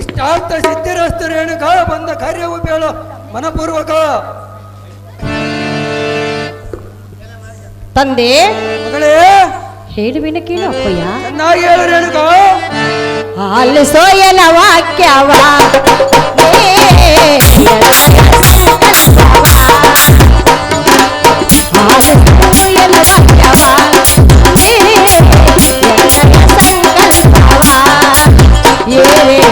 ಇಷ್ಟಾರ್ಥ ಸಿದ್ಧಿರಸ್ತು ರೇಣುಕ ಬಂದ ಕಾರ್ಯವು ಬೇಳ ಮನಪೂರ್ವಕ ತಂದೆ ಮಗಳೇ ಹೇಳುವಿನ ಕೇಳು ಅಪ್ಪಯ್ಯ ಚೆನ್ನಾಗಿ ಹೇಳು ರೇಣುಕ ಆಲಿಸೋ ಎಲ ವಾಕ್ಯವ ಏ ಎಲಯ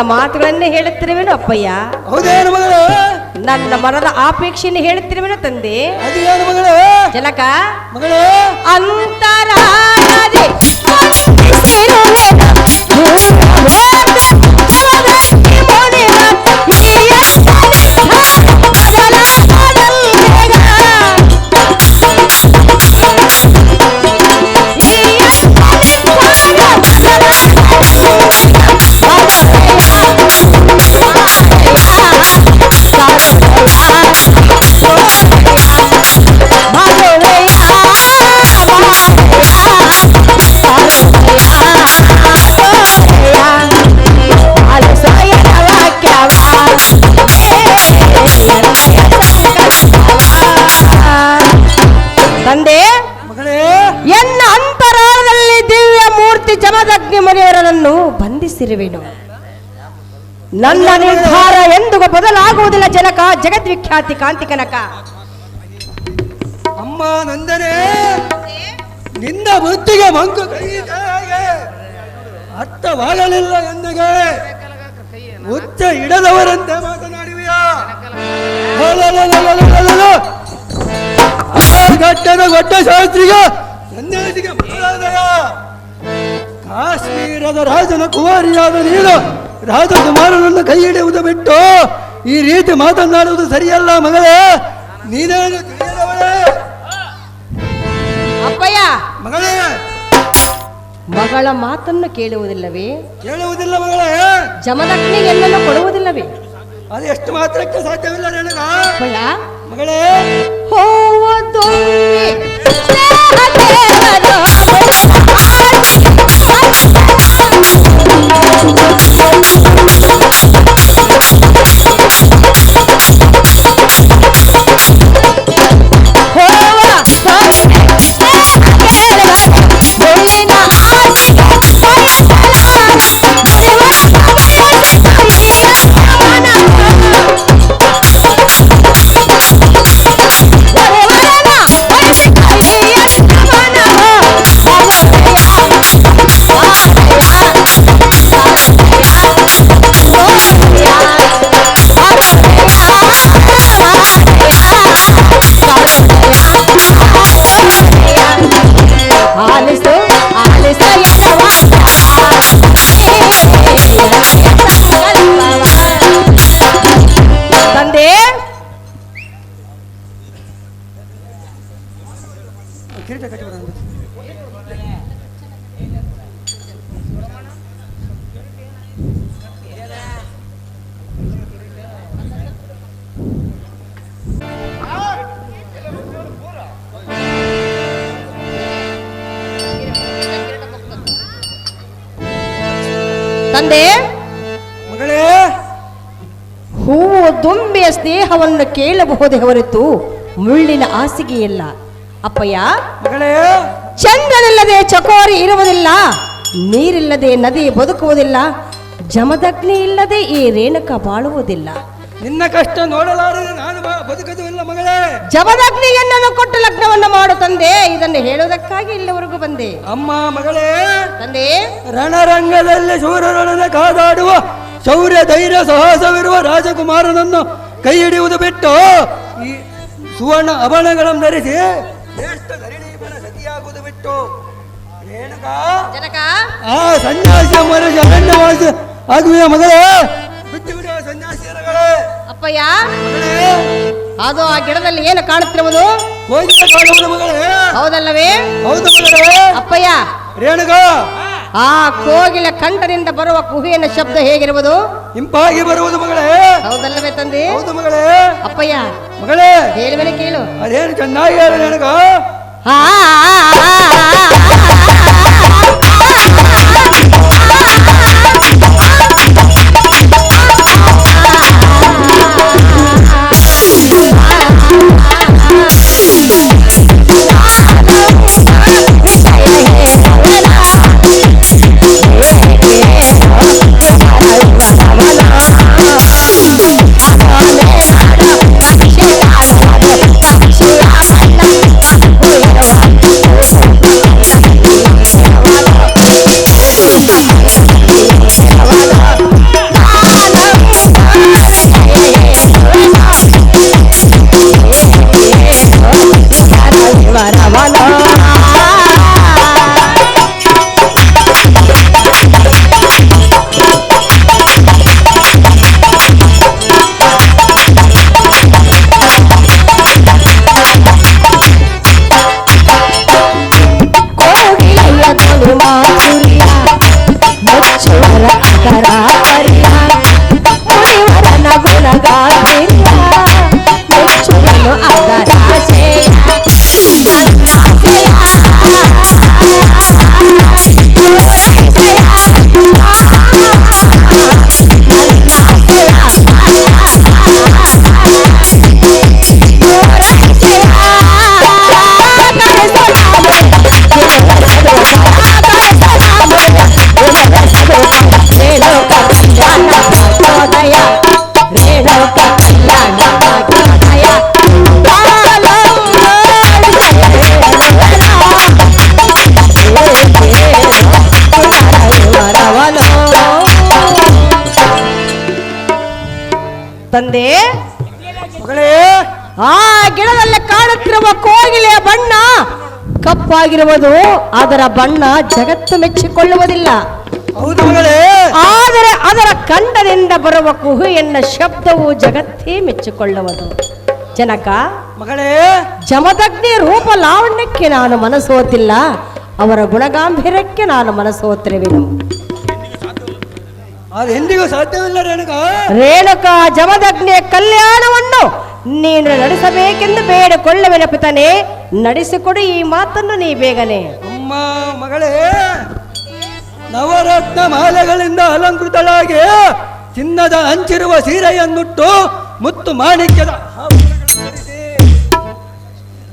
ಮಾತುಗಳನ್ನೇ ಹೇಳುತ್ತಿರುವೆನು ಅಪ್ಪಯ್ಯ. ಹೌದೇನು ಮಗಳು? ನನ್ನ ಮನದ ಆಪೇಕ್ಷೆಯನ್ನು ಹೇಳುತ್ತಿರುವೆನು ತಂದೆ. ಅದೇನು ಮಗಳು? ಜನಕ ಮಗಳು? ಅಂತರಾಳದಿ ತಂದೆ ಮಗಳೇ. ಎನ್ನ ಅಂತರಾಳದಲ್ಲಿ ದಿವ್ಯ ಮೂರ್ತಿ ಜಮದಗ್ನಿ ಮುನಿಯವರನ್ನು ಬಂಧಿಸಿರುವೆನು. ನನ್ನ ನಿರ್ಧಾರ ಎಂದಿಗೂ ಬದಲಾಗುವುದಿಲ್ಲ ಜನಕ ಜಗದ್ವಿಖ್ಯಾತಿ ಕಾಂತಿ ಕನಕ ಅಮ್ಮ ನಂದನೆ ನಿನ್ನ ಬುದ್ಧಿಗೆ ಮಂಕು ಅರ್ಥವಾಗಲಿಲ್ಲ ಎಂದಿಗೆ ಮುಚ್ಚ ಇಡದವರಂತೆ ಮಾತನಾಡುವಿಯಾ? ಘಟ್ಟನ ಘಟ್ಟ ಶಾಸ್ತ್ರಿಗ ಸನ್ಯಾಸಿಗೆ ಕಾಶ್ಮೀರದ ರಾಜನ ಕುಮಾರಿಯಾದ ನೀನು ರಾಜಕುಮಾರನನ್ನು ಕೈ ಹಿಡಿಯುವುದು ಬಿಟ್ಟು ಈ ರೀತಿ ಮಾತನಾಡುವುದು ಸರಿಯಲ್ಲ ಮಗಳೇ. ನೀನೇನು ತಿಳಿಯದವಳೇ? ಅಪ್ಪಯ್ಯ! ಮಗಳೇ! ಮಗಳ ಮಾತನ್ನು ಕೇಳುವುದಿಲ್ಲವೇ? ಕೇಳುವುದಿಲ್ಲ ಮಗಳೇ. ಜಮದಕ್ಷಿಣೆ ಎಲ್ಲ ಕೊಡುವುದಿಲ್ಲವೇ? ಅದು ಎಷ್ಟು ಮಾತ್ರಕ್ಕೆ ಸಾಧ್ಯವಿಲ್ಲ ನನಗ? ಅಪ್ಪಯ್ಯ ಮಗಳೇ ಹೋ ಒಂದು ತಂದೆ ಮಗಳೇ ಹೂವು ದುಂಬಿಯ ಸ್ನೇಹವನ್ನು ಕೇಳಬಹುದೇ ಹೊರತು ಮುಳ್ಳಿನ ಹಾಸಿಗೆಯಲ್ಲ ಅಪ್ಪಯ್ಯ ಮಗಳೇ ಚಂದ್ರನಿಲ್ಲದೆ ಚಕೋರಿ ಇರುವುದಿಲ್ಲ ನೀರಿಲ್ಲದೆ ನದಿ ಬದುಕುವುದಿಲ್ಲ ಜಮದಗ್ನಿ ಇಲ್ಲದೆ ಈ ರೇಣುಕ ಬಾಳುವುದಿಲ್ಲ. ನಿನ್ನ ಕಷ್ಟ ನೋಡಲಾರದೆ ನಾನು ಬ- ಇಲ್ಲ ಮಗಳೇ. ಜಮದಗ್ನಿಯನ್ನು ಕೊಟ್ಟು ಲಗ್ನವನ್ನು ಮಾಡು ತಂದೆ. ಇದನ್ನು ಹೇಳುವುದಕ್ಕಾಗಿ ಇಲ್ಲಿವರೆಗೂ ಬಂದೆ. ಅಮ್ಮ ಮಗಳೇ. ತಂದೆ. ರಣರಂಗದಲ್ಲಿ ಶೂರರೊಡನೆ ಕಾದಾಡುವ ಶೌರ್ಯ ಧೈರ್ಯ ಸಾಹಸವಿರುವ ರಾಜಕುಮಾರನನ್ನು ಕೈ ಹಿಡಿಯುವುದು ಬಿಟ್ಟು ಈ ಸುವರ್ಣ ಅಭರಣಗಳನ್ನು ಧರಿಸಿ ಶ್ರೇಷ್ಠ ಧರಣೀಪನ ಸತಿಯಾಗುವುದು ಬಿಟ್ಟು. ರೇಣುಕಾ. ಆ ಸನ್ಯಾಸಿಯ ಮನುಷ್ಯ ಅರಣ್ಯವಾಸಿ ಆಗುವ ಮಗಳೇ ಸನ್ಯಾಸಿಯರಗಳೇ ಅಪ್ಪಯ್ಯ ಅದು ಆ ಗಿಡದಲ್ಲಿ ಏನು ಕಾಣುತ್ತಿರುವುದು ಕಾಣುವುದು ಮಗಳೇ ಹೌದಲ್ಲವೇ ಹೌದು ಮಗಳೇ ಅಪ್ಪಯ್ಯ ರೇಣುಗ ಆ ಕೋಗಿಲ ಕಂಠದಿಂದ ಬರುವ ಕುಹಿಯನ ಶಬ್ದ ಹೇಗಿರುವುದು ಇಂಪಾಗಿ ಬರುವುದು ಮಗಳೇ ಹೌದಲ್ಲವೇ ತಂದೆ ಹೌದು ಮಗಳೇ ಅಪ್ಪಯ್ಯ ಮಗಳೇ ಹೇಳುವನೆ ಕೇಳು ಅದೇನು ಚೆನ್ನಾಗಿ ಹೇಳು ರೇಣುಕಾ ಆ ತಂದೆ? ಮಗಳೇ ಆ ಗಿಡದಲ್ಲಿ ಕಾಣುತ್ತಿರುವ ಕೋಗಿಲೆಯ ಬಣ್ಣ ಕಪ್ಪಾಗಿರುವುದು ಅದರ ಬಣ್ಣ ಜಗತ್ತು ಮೆಚ್ಚಿಕೊಳ್ಳುವುದಿಲ್ಲ. ಹೌದು ಮಗಳೇ. ಆದರೆ ಅದರ ಕಂಡದಿಂದ ಬರುವ ಕುಹುಯನ್ನ ಶಬ್ದವು ಜಗತ್ತೇ ಮೆಚ್ಚಿಕೊಳ್ಳುವುದು. ಜನಕ ಮಗಳೇ. ಜಮದಗ್ನಿ ರೂಪ ಲಾವಣ್ಯಕ್ಕೆ ನಾನು ಮನಸೋತಿಲ್ಲ ಅವರ ಗುಣಗಾಂಭೀರ್ಯಕ್ಕೆ ನಾನು ಮನಸೋತಿರುವೆನು? ಅದು ಎಂದಿಗೂ ಸಾಧ್ಯವಿಲ್ಲ ರೇಣುಕ. ರೇಣುಕಾ ಜಮದಗ್ನಿಯ ಕಲ್ಯಾಣವನ್ನು ನೀನು ನಡೆಸಬೇಕೆಂದು ಬೇಡಿಕೊಳ್ಳುವೆನ ಪಿತನೆ ನಡೆಸಿಕೊಡು ಈ ಮಾತನ್ನು ನೀ ಬೇಗನೆ. ಅಮ್ಮ ಮಗಳೇ ನವರತ್ನ ಮಾಲೆಗಳಿಂದ ಅಲಂಕೃತಳಾಗಿ ಚಿನ್ನದ ಹಂಚಿರುವ ಸೀರೆಯನ್ನುಟ್ಟು ಮುತ್ತು ಮಾಣಿಕ್ಯದ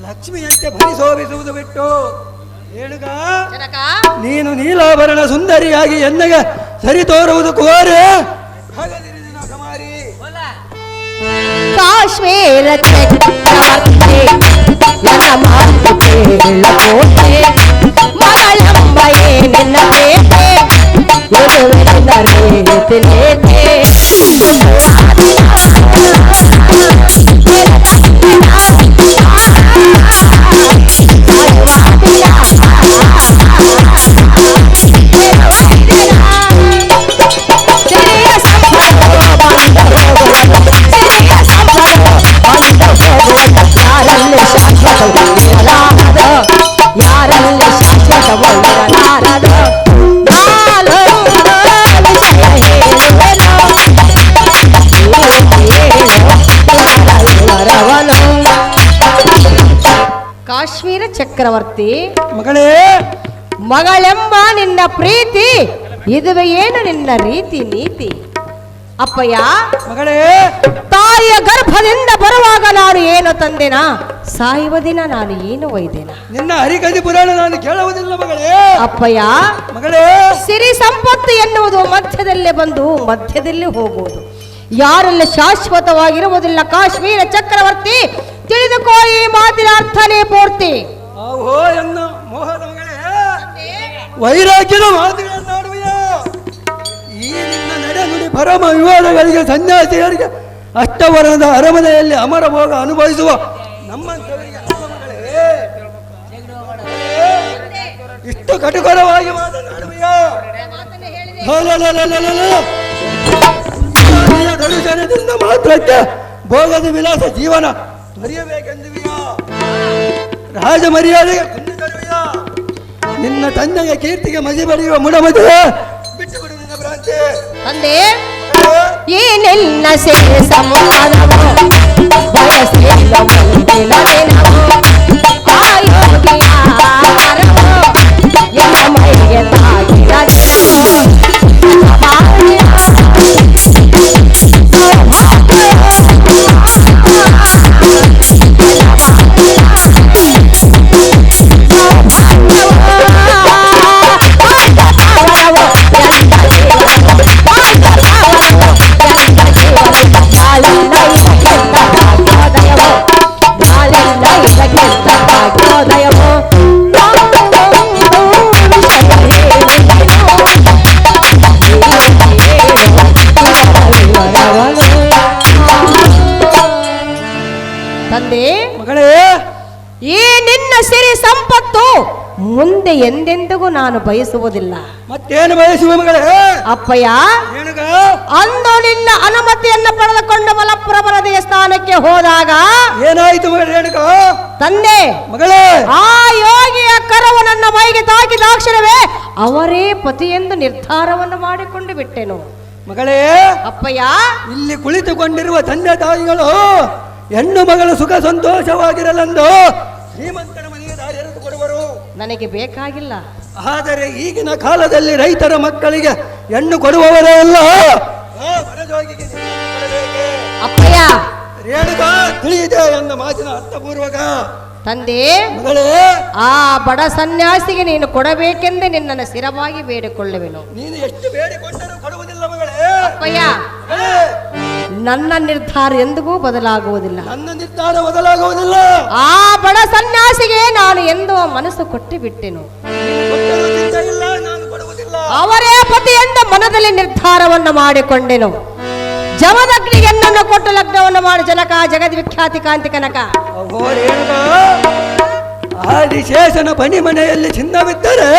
ಲಕ್ಷ್ಮಿಯಂತೆ ಭರಿಸೋಬಿಸುವುದು ಬಿಟ್ಟು ಹೇಳುಗ ನೀನು ನೀಲಾಭರಣ ಸುಂದರಿಯಾಗಿ ಎನ್ನಗೆ ಸರಿ ತೋರುವುದು ಕೋರೆ ಹಾಗದಿರಿ ನಿನ್ನ ಕುಮಾರಿ ಕಾಶ್ಮೀರ ಚಕ್ರವರ್ತಿ ನನ್ನ ಮಾತು ಕೇಳಬೋದೆ ಮಗಳಂಬ ಏನೆನ್ನ ಬೇಟೆ ಇರುವೆನ್ನ ರೀತಿ ನೇತೆ ಸಿರಿಯ ಚಕ್ರವರ್ತಿ. ಮಗಳೇ! ಮಗಳೆಂಬ ನಿನ್ನ ಪ್ರೀತಿ ಇದುವೆ ಏನು ನಿನ್ನ ರೀತಿ ನೀತಿ? ಅಪ್ಪಯ್ಯ ಮಗಳೇ! ತಾಯಿಯ ಗರ್ಭದಿಂದ ಬರುವಾಗ ನಾನು ಏನು ತಂದೆನಾ? ಸಾಯುವ ದಿನ ನಾನು ಏನು ಒಯ್ದೇನ? ನಿನ್ನ ಅರಿಗದಿ ಪುರಾಣ ನಾನು ಕೇಳುವುದಿಲ್ಲ ಮಗಳೇ! ಅಪ್ಪಯ್ಯ ಮಗಳೇ! ಸಿರಿ ಸಂಪತ್ತು ಎನ್ನುವುದು ಮಧ್ಯದಲ್ಲೇ ಬಂದು ಮಧ್ಯದಲ್ಲಿ ಹೋಗುವುದು. ಯಾರೆಲ್ಲ ಶಾಶ್ವತವಾಗಿರುವುದಿಲ್ಲ ಕಾಶ್ಮೀರ ಚಕ್ರವರ್ತಿ ತಿಳಿದುಕೋ ಈ ಮಾತಿನ ಅರ್ಥನೇ ಪೂರ್ತಿ. ಆಹೋ ಎನ್ನು ಮೋಹದ ಮಗಳೇ ವೈರಾಗ್ಯದ ಮಾತುಗಳನ್ನಾಡುವೆಯ ಈ ನಿನ್ನ ನಡೆ ನುಡಿ ಪರಮ ವಿವಾದಗಳಿಗೆ ಸನ್ಯಾಸಿಯರಿಗೆ ಅಷ್ಟವರ್ಣದ ಅರಮನೆಯಲ್ಲಿ ಅಮರ ಭೋಗ ಅನುಭವಿಸುವ ನಮ್ಮ. ಇಷ್ಟು ಕಟುಕರವಾಗಿ ಮಾತನಾಡುವೆಯ. ದರ್ಶನದಿಂದ ಮಾತ್ರಕ್ಕೆ ಭೋಗದ ವಿಲಾಸ ಜೀವನ ಮರೆಯಬೇಕೆಂದುವಿಯಾ ರಾಜ ಮರ್ಯಾದೆಗೆ ಕುಂದು ತರುವೆಯಾ ನಿನ್ನ ತಂದೆಯ ಕೀರ್ತಿಗೆ ಮಸಿ ಬರೆಯುವ ಮುಡಮದುವೆ ಬಿಟ್ಟು ಬಿಡು ನಿನ್ನ ಭ್ರಾಂತಿ ತಂದೆ ಈ ನಿನ್ನ ಸೇವೆ ಸಮಾನವು ಬಯಸಿಲ್ಲ ಮುಂದಿನ ಸಿರಿ ಸಂಪತ್ತು ಮುಂದೆ ಎಂದೆಂದಿಗೂ ನಾನು ಬಯಸುವುದಿಲ್ಲ. ಮತ್ತೇನು ಬಯಸುವ ಮಗಳೇ? ಅಪ್ಪಯ್ಯ ಅಂದು ನಿನ್ನ ಅನುಮತಿಯನ್ನು ಪಡೆದುಕೊಂಡು ಮಲಪ್ರಭರ ದೇವಸ್ಥಾನಕ್ಕೆ ಹೋದಾಗ ಏನಾಯ್ತು ತಂದೆ ಮಗಳೇ! ಆ ಯೋಗಿಯ ಕರವು ನನ್ನ ಮೈಗೆ ತಾಕಿದಾಕ್ಷಣವೇ ಅವರೇ ಪತಿಯೆಂದು ನಿರ್ಧಾರವನ್ನು ಮಾಡಿಕೊಂಡು ಬಿಟ್ಟೆನು. ಮಗಳೇ! ಅಪ್ಪಯ್ಯ ಇಲ್ಲಿ ಕುಳಿತುಕೊಂಡಿರುವ ತಂದೆ ತಾಯಿಗಳು ಹೆಣ್ಣು ಮಗಳು ಸುಖ ಸಂತೋಷವಾಗಿರಲೆಂದು ಶ್ರೀಮಂತನ ಮನೆಯ ದಾರಿಯನ್ನು ಕೊಡುವರು. ನನಗೆ ಬೇಕಾಗಿಲ್ಲ. ಆದರೆ ಈಗಿನ ಕಾಲದಲ್ಲಿ ರೈತರ ಮಕ್ಕಳಿಗೆ ಹೆಣ್ಣು ಕೊಡುವವರೇ ಅಲ್ಲ. ಆ ಕೊಡಬೇಕೆ? ಅಪ್ಪಯ್ಯ! ರೇಣುಕ ತಿಳಿಯಿದೆ ಎನ್ನ ಮಾತಿನ ಅರ್ಥಪೂರ್ವಕ. ತಂದೆ! ಮಗಳೇ! ಆ ಬಡ ಸನ್ಯಾಸಿಗೆ ನೀನು ಕೊಡಬೇಕೆಂದೇ ನಿನ್ನನ್ನು ಸ್ಥಿರವಾಗಿ ಬೇಡಿಕೊಳ್ಳುವೆನು. ನೀನು ಎಷ್ಟು ಬೇಡಿಕೊಂಡರೂ ಕೊಡುವುದಿಲ್ಲ ಮಗಳೇ. ಅಪ್ಪಯ್ಯ! ಮಗಳೇ, ನನ್ನ ನಿರ್ಧಾರ ಎಂದಿಗೂ ಬದಲಾಗುವುದಿಲ್ಲ. ನನ್ನ ನಿರ್ಧಾರ ಬದಲಾಗುವುದಿಲ್ಲ. ಆ ಬಡ ಸನ್ಯಾಸಿಗೆ ನಾನು ಎಂದು ಮನಸ್ಸು ಕೊಟ್ಟು ಬಿಟ್ಟೆನು ಅವರೇ ಪತಿ ಎಂದ ಮನದಲ್ಲಿ ನಿರ್ಧಾರವನ್ನು ಮಾಡಿಕೊಂಡೆನು. ಜಮದಗ್ನಿ ನನ್ನನ್ನು ಕೊಟ್ಟು ಲಗ್ನವನ್ನು ಮಾಡಿ ಜನಕ ಜಗದ್ ವಿಖ್ಯಾತಿ ಕಾಂತಿ ಕನಕ. ಆ ವಿಶೇಷನ ಬನಿ ಮನೆಯಲ್ಲಿ ಚಿನ್ನವಿದ್ದರೆ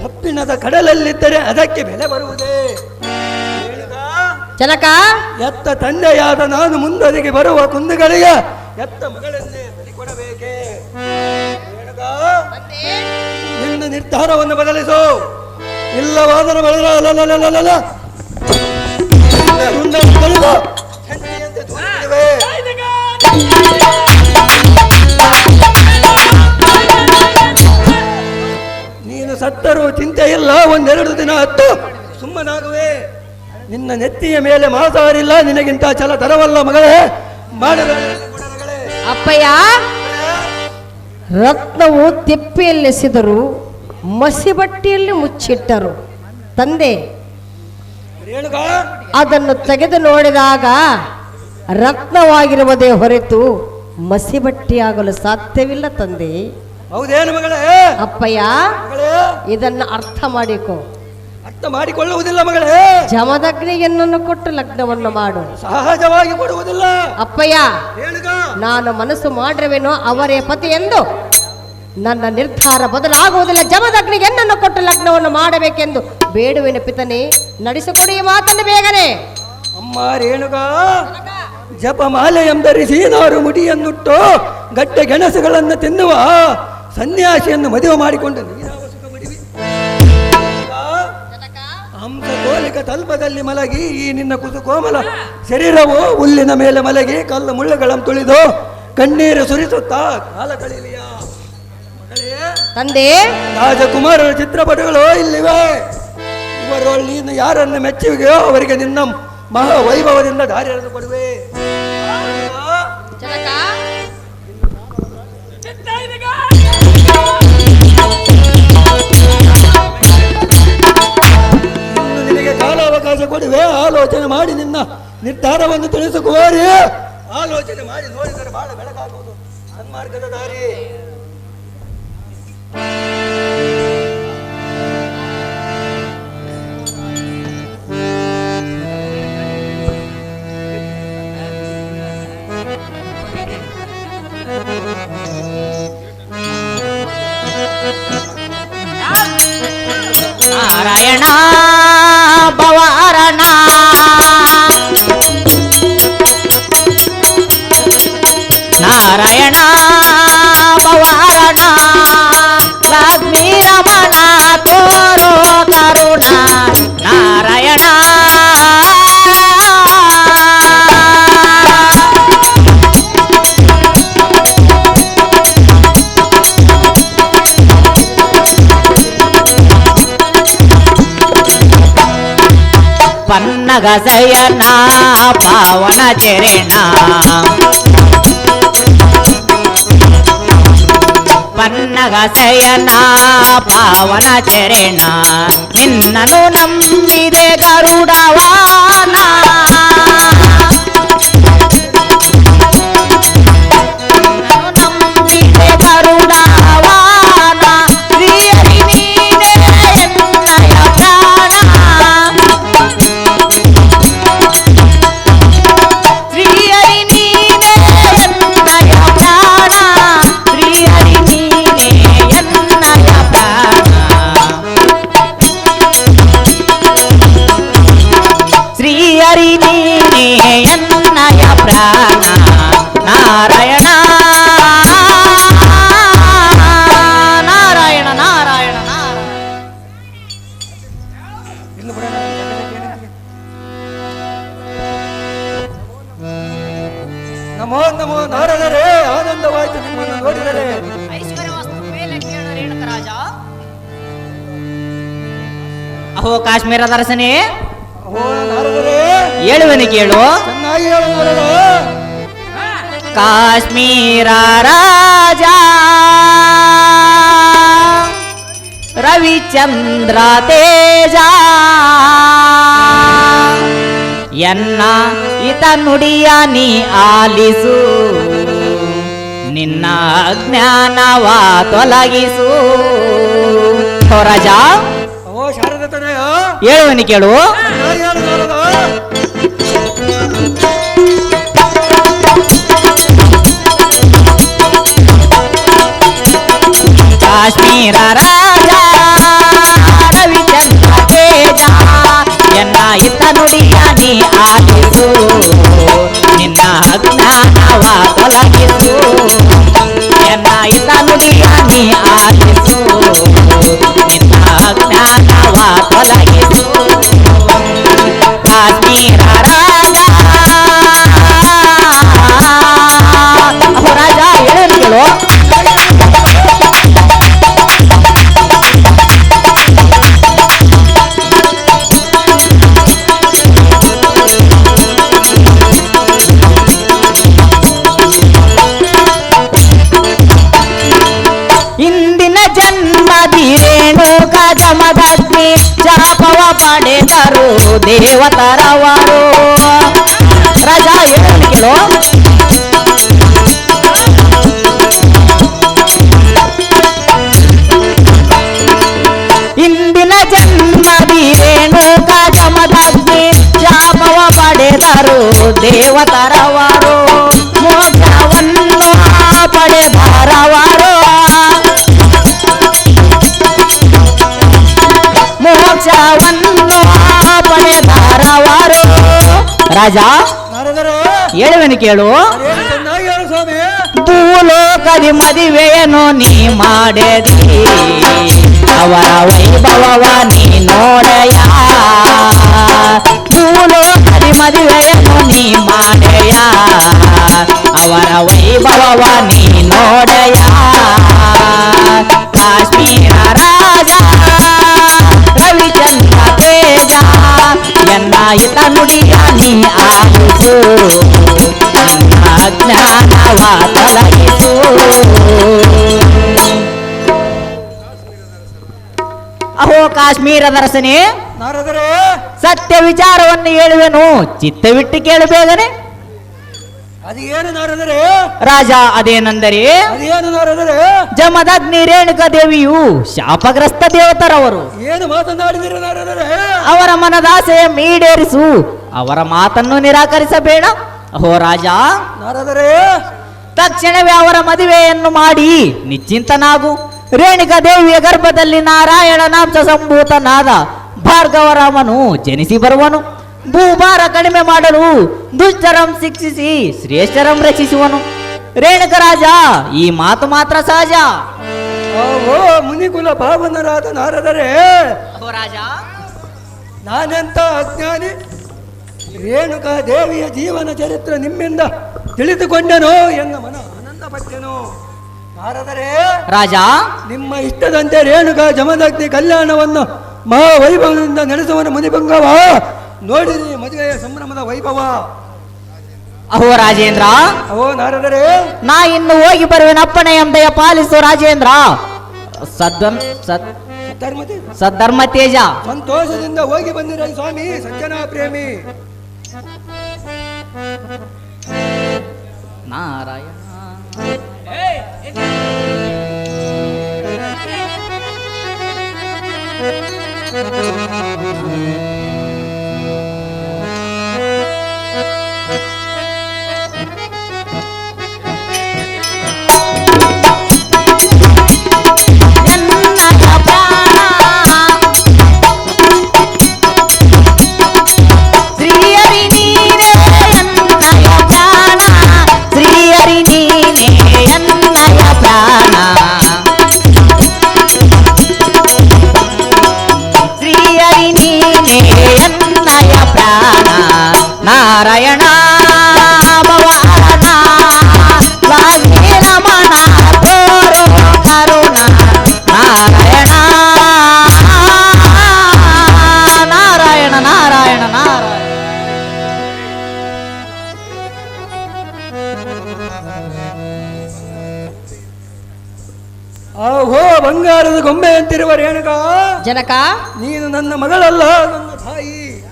ಕಬ್ಬಿಣದ ಕಡಲಲ್ಲಿದ್ದರೆ ಅದಕ್ಕೆ ಬೆಲೆ ಬರುವುದೇ? ಜನಕ? ಎತ್ತ ತಂದೆಯಾದ ನಾನು ಮುಂದೊದಗಿ ಬರುವ ಕುಂದುಗಳಿಗೆ ಎತ್ತ ಮಗಳನ್ನೇ ಬಲಿ ಕೊಡಬೇಕೆ ರೇಣುಕ, ನಿನ್ನ ನಿರ್ಧಾರವನ್ನು ಬದಲಿಸು. ಇಲ್ಲವಾದರೆ ಬದಲ. ನೀನು ಸತ್ತರೂ ಚಿಂತೆ ಇಲ್ಲ ಒಂದೆರಡು ದಿನ ಹತ್ತು ಸುಮ್ಮನಾಗುವೆ. ನಿನ್ನ ನೆತ್ತಿಯ ಮೇಲೆ ಮಾತಾಡಿಲ್ಲ ನಿನಗಿಂತ ಛಲ ತರವಲ್ಲ ಮಗಳೇ ಅಪ್ಪಯ್ಯ ರತ್ನವು ತಿಪ್ಪೆಯಲ್ಲೆಸೆದರು ಮಸಿ ಬಟ್ಟೆಯಲ್ಲಿ ಮುಚ್ಚಿಟ್ಟರು. ತಂದೆ ಅದನ್ನು ತೆಗೆದು ನೋಡಿದಾಗ ರತ್ನವಾಗಿರುವುದೇ ಹೊರತು ಮಸಿ ಬಟ್ಟೆಯಾಗಲು ಸಾಧ್ಯವಿಲ್ಲ ತಂದೆ. ಹೌದೇನು ಮಗಳೇ? ಅಪ್ಪಯ್ಯ ಇದನ್ನು ಅರ್ಥ ಮಾಡಿಕೊ. ಮಾಡಿಕೊಳ್ಳುವುದಿಲ್ಲ ಮಗಳೇ. ಜಮದಗ್ನಿಯನ್ನು ಕೊಟ್ಟು ಲಗ್ನವನ್ನು ಮಾಡು. ಸಹಜವಾಗಿ ಕೊಡುವುದಿಲ್ಲ. ಅಪ್ಪಯ್ಯ ನಾನು ಮನಸ್ಸು ಮಾಡಿರುವೆನೋ ಅವರೇ ಪತಿ ಎಂದು. ನನ್ನ ನಿರ್ಧಾರ ಬದಲಾಗುವುದಿಲ್ಲ. ಜಮದಗ್ನಿಗೆ ನನ್ನನ್ನು ಕೊಟ್ಟು ಲಗ್ನವನ್ನು ಮಾಡಬೇಕೆಂದು ಬೇಡುವಿನ ಪಿತನೆ. ನಡೆಸಿಕೊಡಿ ಮಾತನ್ನು ಬೇಗನೆ. ಅಮ್ಮ ರೇಣುಗ ಜಪಮಾಲೆ ಎಂದರಿಸಿ ನಾರು ಮುಡಿಯನ್ನುಟ್ಟು ಗಟ್ಟೆ ಗೆಣಸುಗಳನ್ನು ತಿನ್ನುವ ಸನ್ಯಾಸಿಯನ್ನು ಮದುವೆ ಮಾಡಿಕೊಂಡು ಕೋಲಿಕ ತಲ್ಪದಲ್ಲಿ ಮಲಗಿ ಈ ನಿನ್ನ ಕುಸು ಕೋಮಲ. ಶರೀರವು ಹುಲ್ಲಿನ ಮೇಲೆ ಮಲಗಿ ಕಲ್ಲು ಮುಳ್ಳುಗಳನ್ನು ತುಳಿದು ಕಣ್ಣೀರು ಸುರಿಸುತ್ತಾ ಕಾಲ ಕಳಿಲಿಯ ತಂದೆ. ರಾಜಕುಮಾರರ ಚಿತ್ರಪಟಗಳು ಇಲ್ಲಿವೆ. ಇವರು ನೀನು ಯಾರನ್ನು ಮೆಚ್ಚುವಿಗೆಯೋ ಅವರಿಗೆ ನಿನ್ನ ಮಹಾ ವೈಭವದಿಂದ ದಾರಿ ಎಳೆದು ಕೊಡುವೆ ಕಾಲಾವಕಾಶ ಆಲೋಚನೆ ಮಾಡಿ ನಿನ್ನ ನಿರ್ಧಾರವನ್ನು ತಿಳಿಸಿಕೋರಿ ಆಲೋಚನೆ ಮಾಡಿ ನೋಡಿದರೆ ಬಹಳ ಬೆಳಕಾಗುವುದು. ಸನ್ಮಾರ್ಗದ ದಾರಿ. ನಾರಾಯಣ ಭವಾರಣ నగసయనా పావన చరణ పన్నగసయనా పావన చరణ నిన్నను నమ్మిదే గరుడవా ನಮೋ ನಮೋ ನಾರದರೆ ಆನಂದವಾಯಿತು ನಿಮ್ಮನ್ನು ನೋಡಿದರೆ. ಅಹೋ ಕಾಶ್ಮೀರ ದರ್ಶನಿ. ಓ ನಾರದರೆ. ಹೇಳುವನು ಕೇಳು. ಚೆನ್ನಾಗಿ ಹೇಳು ಕಾಶ್ಮೀರ ರಾಜ. ರವಿಚಂದ್ರ ತೇಜ. ಎನ್ನ ಇತ ನುಡಿಯ ನೀ ಆಲಿಸು. ನಿನ್ನ ಅಜ್ಞಾನವ ತೊಲಗಿಸು. ರಾಜ. ಹೇಳುವನು ಕೇಳು. ಕಾಶ್ಮೀರ ಶಾಪವ ಪಡೆದರು ದೇವತರವರು ರಾಜ ಏನು ಕೇಳು ಇಂದಿನ ಜನ್ಮದಿ ರೇಣುಕ ಜಮದಗ್ನಿ ಶಾಪವ ರಾಜ ನಾರದರೆ ಹೇಳುವೆನು ಕೇಳು ಅದೇನು ಚೆನ್ನಾಗಿ ಹೇಳು ಸ್ವಾಮಿ ಭೂಲೋಕದಿ ಮದುವೆಯನ್ನು ನೀ ಮಾಡದಿ ಅವರ ವೈಭವವ ನೀ ನೋಡಯ ಭೂಲೋಕದಿ ಮದುವೆಯನ್ನು ನೀ ಮಾಡಯ ಅವರ ವೈಭವವ ನೀ ನೋಡಯ ಕಾಶ್ಮೀರ ರಾಜ ರವಿಚಂದ್ರ ತೇಜ ಎನ್ನ ಹಿತ ನುಡಿಯ ನೀ ಆಯಿತು ನನ್ನ ಜ್ಞಾನವ ತೊಲಗಿಸು ಅಹೋ ಕಾಶ್ಮೀರ ದರ್ಶನೆ ಸತ್ಯ ವಿಚಾರವನ್ನು ಹೇಳುವೆನು. ಚಿತ್ತವಿಟ್ಟು ಕೇಳು ಬೇಗನೆ ಅದು ಏನು ನಾರದರೆ ರಾಜ ಅದೇನೆಂದರೆ? ಅದೇನು ನಾರದರೆ ಜಮದಗ್ನಿ ರೇಣುಕಾ ದೇವಿಯು ಶಾಪಗ್ರಸ್ತ ದೇವತರವರು. ಏನು ಮಾತನಾಡಿದರೆ ಅವರ ಮನದಾಸೆಯ ಈಡೇರಿಸು ಅವರ ಮಾತನ್ನು ನಿರಾಕರಿಸಬೇಡ. ಓ ರಾಜ ನಾರದರೆ ತಕ್ಷಣವೇ ಅವರ ಮದುವೆಯನ್ನು ಮಾಡಿ ನಿಶ್ಚಿಂತನಾಗು. ರೇಣುಕಾ ದೇವಿಯ ಗರ್ಭದಲ್ಲಿ ನಾರಾಯಣನಾಂಶ ಸಂಭೂತನಾದ ಭಾರ್ಗವರಾಮನು ಜನಿಸಿ ಬರುವನು. ಭೂಭಾರ ಕಡಿಮೆ ಮಾಡಲು ದುಷ್ಟರಂ ಶಿಕ್ಷಿಸಿ ಶ್ರೇಷ್ಠರಂ ರಕ್ಷಿಸುವನು. ರೇಣುಕ ರಾಜ ಈ ಮಾತು ಮಾತ್ರ ಸಹಜ. ಓ ಮುನಿಕುಲ ಭಾವನರಾದ ನಾರದರೆ. ರಾಜ. ನಾನೆಂತ ಅಜ್ಞಾನಿ? ರೇಣುಕಾ ದೇವಿಯ ಜೀವನ ಚರಿತ್ರೆ ನಿಮ್ಮಿಂದ ತಿಳಿದುಕೊಂಡೆನೋ ಎನ್ನ ಮನ ಆನಂದ ಪಟ್ಟೆನು ನಾರದರೆ ರಾಜ. ನಿಮ್ಮ ಇಷ್ಟದಂತೆ ರೇಣುಕಾ ಜಮದಗ್ನಿ ಕಲ್ಯಾಣವನ್ನು ಮಹಾವೈಭವದಿಂದ ನಡೆಸುವನು ಮುನಿಭಂಗವ ನೋಡಿರಿ ಮದುವೆಯ ಸಂಭ್ರಮದ ವೈಭವ. ಅಹೋ ರಾಜೇಂದ್ರ. ಅಹೋ ನಾರದರೆ. ನಾ ಇನ್ನು ಹೋಗಿ ಬರುವೆನ ಅಪ್ಪಣೆ ಎಂದೆಯ ಪಾಲಿಸು ರಾಜೇಂದ್ರ. ಸದ್ದನ್ ಸದ್ ಧರ್ಮತಿ. ಸದ್ಧರ್ಮ ತೇಜ ಸಂತೋಷದಿಂದ ಹೋಗಿ ಬಂದಿರ ಸ್ವಾಮಿ ಸಜ್ಜನ ಪ್ರೇಮಿ. ನಾರಾಯಣ. ಎನ್ನಯ ಆಹೋ ಬಂಗಾರದ ಗೊಂಬೆ ಅಂತಿರುವ ರೇಣುಕ ಜನಕ. ನೀನು ನನ್ನ ಮಗಳಲ್ಲ ನನ್ನ ತಾಯಿ.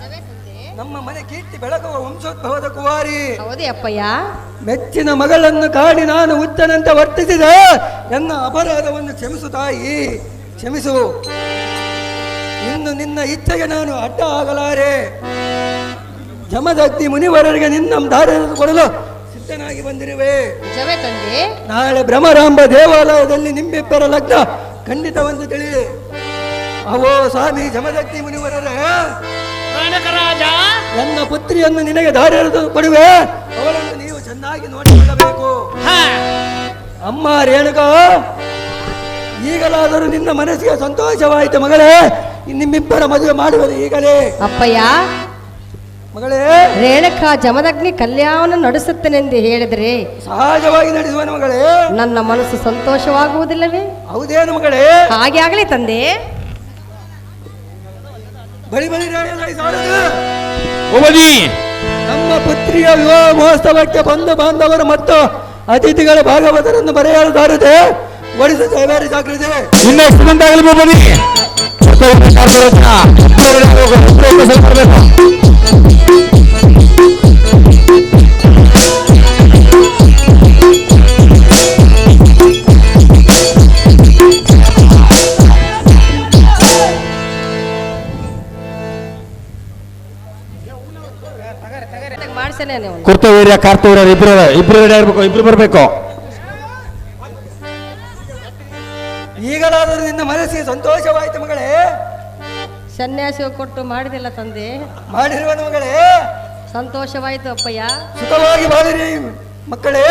ನಮ್ಮ ಮನೆ ಕೀರ್ತಿ ಬೆಳಗುವ ವಂಶೋದ್ಭವದ ಕುವಾರಿ. ಹೌದೇ ಅಪ್ಪಯ್ಯ. ಮೆಚ್ಚಿನ ಮಗಳನ್ನು ಕಾಡಿ ನಾನು ಉತ್ತನಂತೆ ವರ್ತಿಸಿದ ನನ್ನ ಅಪರಾಧವನ್ನು ಕ್ಷಮಿಸು ತಾಯಿ. ಕ್ಷಮಿಸು. ಇನ್ನು ನಿನ್ನ ಇಚ್ಛೆಗೆ ನಾನು ಅಡ್ಡ ಆಗಲಾರೆ. ಜಮದಗ್ನಿ ಮುನಿವರರಿಗೆ ನಿನ್ನ ದಾರಿ ಕೊಡಲು ಸಿದ್ಧನಾಗಿ ಬಂದಿರುವೆ. ನಿಜವೇ ತಂದೆ. ನಾಳೆ ಭ್ರಮರಾಂಬ ದೇವಾಲಯದಲ್ಲಿ ನಿಮ್ಮಿಬ್ಬರ ಲಗ್ನ. ಖಂಡಿತವೆಂದು ತಿಳಿ ಅವೋ ಸ್ವಾಮಿ ಜಮದಕ್ತಿ ಮುನಿವರರೇ. ನನ್ನ ಪುತ್ರಿಯನ್ನು ನಿನಗೆ ದಾರಿ ಕೊಡುವೆ. ಅವಳನ್ನು ನೀವು ಚೆನ್ನಾಗಿ ನೋಡಿಕೊಳ್ಳಬೇಕು. ಅಮ್ಮ ರೇಣುಕ ಈಗಲಾದರೂ ನಿನ್ನ ಮನಸ್ಸಿಗೆ ಸಂತೋಷವಾಯಿತು ಮಗಳೇ. ನಿಮ್ಮಿಬ್ಬರ ಮದುವೆ ಮಾಡುವುದು ಈಗಲೇ. ಅಪ್ಪಯ್ಯ ಮಗಳೇ. ರೇಣಕ ಜಮದಗ್ನಿ ಕಲ್ಯಾಣ ನಡೆಸುತ್ತೇನೆಂದು ಹೇಳಿದರೆ ಸಹಜವಾಗಿ ನಡೆಸುವನು ಮಗಳೇ. ನನ್ನ ಮನಸ್ಸು ಸಂತೋಷವಾಗುವುದಿಲ್ಲವೇ? ಹೌದೇನು ಮಗಳೇ? ಹಾಗೆ ಆಗಲಿ ತಂದೆ. ಬಳಿ ಬಳಿ ರಾಯಲಾಗಿ. ಒಬದಿ ನಮ್ಮ ಪುತ್ರಿಯ ವಿವಾಹ ಮಹೋತ್ಸವಕ್ಕೆ ಬಂಧು ಬಾಂಧವರು ಮತ್ತು ಅತಿಥಿಗಳ ಭಾಗವತರನ್ನು ಒಡಿಸ ಜಯವಾರಿ ಜಾಗೃತಿ ಇನ್ನ ಎಷ್ಟು ಗಂಟೆ ಆಗಲಿ ಕುರ್ತವೀರ್ಯ ಕಾರ್ತವೀರ್ಯ ಇಬ್ರು ಇಬ್ರು ರೆಡಿ ಆಗಿರ್ಬೇಕು ಇಬ್ರು ಬರಬೇಕು. ಈಗಲಾದರೂ ನಿನ್ನ ಮನಸ್ಸಿಗೆ ಸಂತೋಷವಾಯಿತು ಮಗಳೇ. ಸನ್ಯಾಸಿ ಕೊಟ್ಟು ಮಾಡಿದಿಲ್ಲ ತಂದೆ. ಮಾಡಿರುವ ಮಗಳೇ. ಸಂತೋಷವಾಯಿತು ಅಪ್ಪಯ್ಯ. ಸುಖವಾಗಿ ಮಾಡಿರಿ ಮಕ್ಕಳೇ.